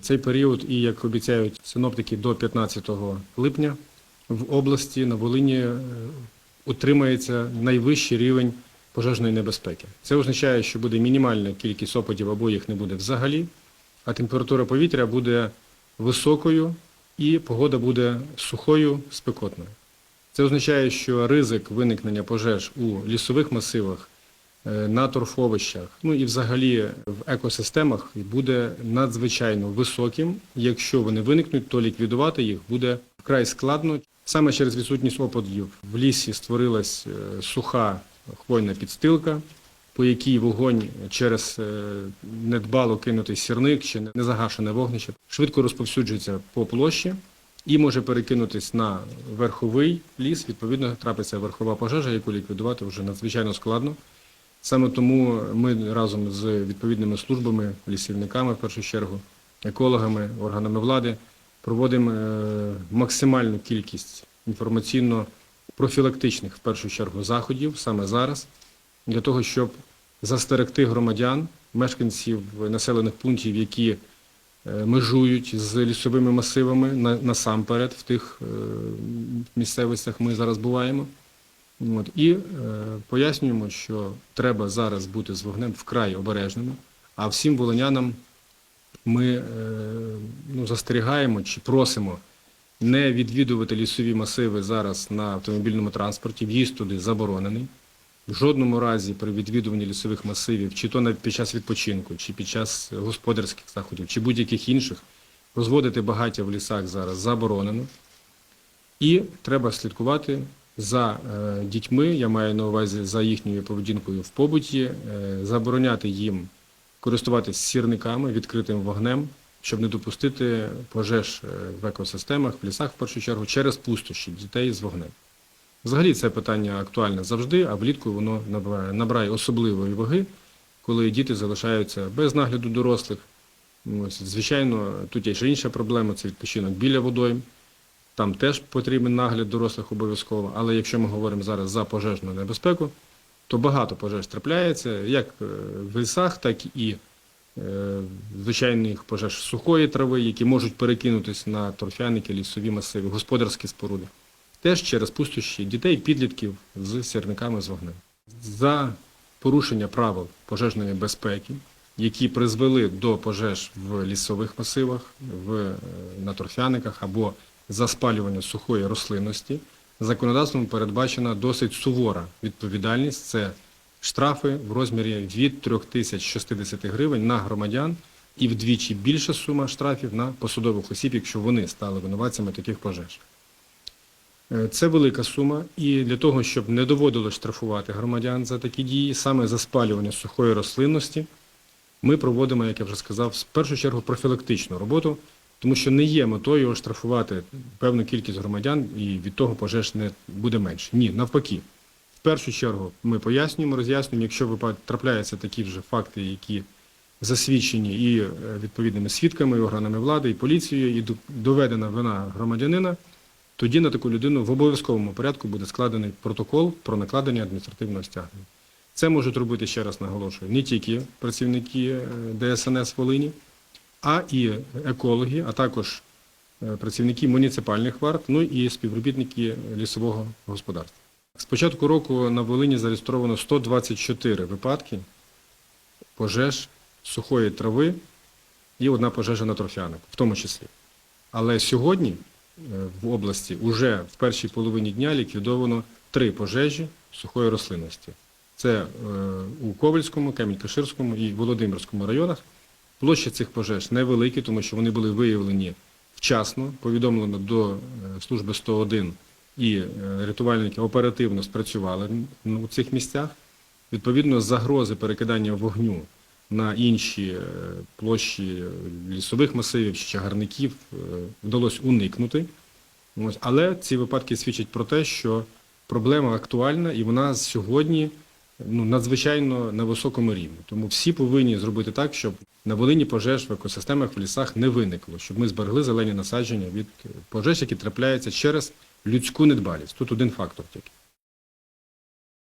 Цей період, і як обіцяють синоптики, до 15 липня в області на Волині е, утримається найвищий рівень пожежної небезпеки. Це означає, що буде мінімальна кількість опадів або їх не буде взагалі, а температура повітря буде високою і погода буде сухою, спекотною. Це означає, що ризик виникнення пожеж у лісових масивах, на торфовищах, ну і взагалі в екосистемах буде надзвичайно високим. Якщо вони виникнуть, то ліквідувати їх буде вкрай складно. Саме через відсутність опадів в лісі створилась е, суха хвойна підстилка, по якій вогонь через е, недбало кинутий сірник чи незагашене вогнище швидко розповсюджується по площі і може перекинутись на верховий ліс. Відповідно, трапиться верхова пожежа, яку ліквідувати вже надзвичайно складно. Саме тому ми разом з відповідними службами, лісівниками в першу чергу, екологами, органами влади проводимо е, максимальну кількість інформаційно-профілактичних в першу чергу заходів саме зараз, для того, щоб застерегти громадян, мешканців населених пунктів, які е, межують з лісовими масивами на- насамперед в тих е, місцевостях ми зараз буваємо. От, і е, пояснюємо, що треба зараз бути з вогнем вкрай обережними, а всім волинянам ми е, ну, застерігаємо чи просимо не відвідувати лісові масиви зараз на автомобільному транспорті, в'їзд туди заборонений. В жодному разі при відвідуванні лісових масивів, чи то під час відпочинку, чи під час господарських заходів, чи будь-яких інших, розводити багаття в лісах зараз заборонено. І треба слідкувати за е, дітьми, я маю на увазі за їхньою поведінкою в побуті, е, забороняти їм користуватися сірниками, відкритим вогнем, щоб не допустити пожеж е, в екосистемах, в лісах в першу чергу, через пустощі дітей з вогнем. Взагалі це питання актуальне завжди, а влітку воно набирає, особливої ваги, коли діти залишаються без нагляду дорослих. Звичайно, тут є ще інша проблема це відпочинок біля водойм. Там теж потрібен нагляд дорослих обов'язково. Але якщо ми говоримо зараз за пожежну небезпеку, то багато пожеж трапляється як е, в лісах, так і е, звичайних пожеж сухої трави, які можуть перекинутися на торфяники, лісові масиви, господарські споруди. Теж через пустощі дітей, підлітків з сірниками з вогнем. За порушення правил пожежної безпеки, які призвели до пожеж в лісових масивах, в, е, на торфяниках або за спалювання сухої рослинності, законодавством передбачена досить сувора відповідальність. Це штрафи в розмірі від 3060 гривень на громадян і вдвічі більша сума штрафів на посадових осіб, якщо вони стали винуватцями таких пожеж. Е, Це велика сума, і для того, щоб не доводилось штрафувати громадян за такі дії, саме за спалювання сухої рослинності, ми проводимо, як я вже сказав, в першу чергу профілактичну роботу, тому що не є метою оштрафувати певну кількість громадян і від того пожеж не буде менше. Ні, навпаки. В першу чергу ми пояснюємо, роз'яснюємо, якщо трапляються такі вже факти, які засвідчені і е, відповідними свідками, і органами влади, і поліцією, і доведена вина громадянина, тоді на таку людину в обов'язковому порядку буде складений протокол про накладення адміністративного стягнення. Це можуть робити, ще раз наголошую, не тільки працівники е, ДСНС Волині, а і екологи, а також е, працівники муніципальних варт, ну і співробітники лісового господарства. З початку року на Волині зареєстровано 124 випадки пожеж сухої трави і одна пожежа на торфянику, в тому числі. Але сьогодні е, в області вже в першій половині дня ліквідовано три пожежі сухої рослинності. Це е, у Ковальському, Камінь-Каширському і Володимирському районах. Площа цих пожеж невеликі, тому що вони були виявлені вчасно, повідомлено до е, служби 101 і е, рятувальники оперативно спрацювали у цих місцях. Відповідно, загрози перекидання вогню на інші е, площі лісових масивів чи чагарників вдалося уникнути. Але ці випадки свідчать про те, що проблема актуальна і вона сьогодні ну, надзвичайно на високому рівні. Тому всі повинні зробити так, щоб на Волині пожеж в екосистемах в лісах не виникло, щоб ми зберегли зелені насадження від пожеж, які трапляються через людську недбалість. Тут один фактор тільки.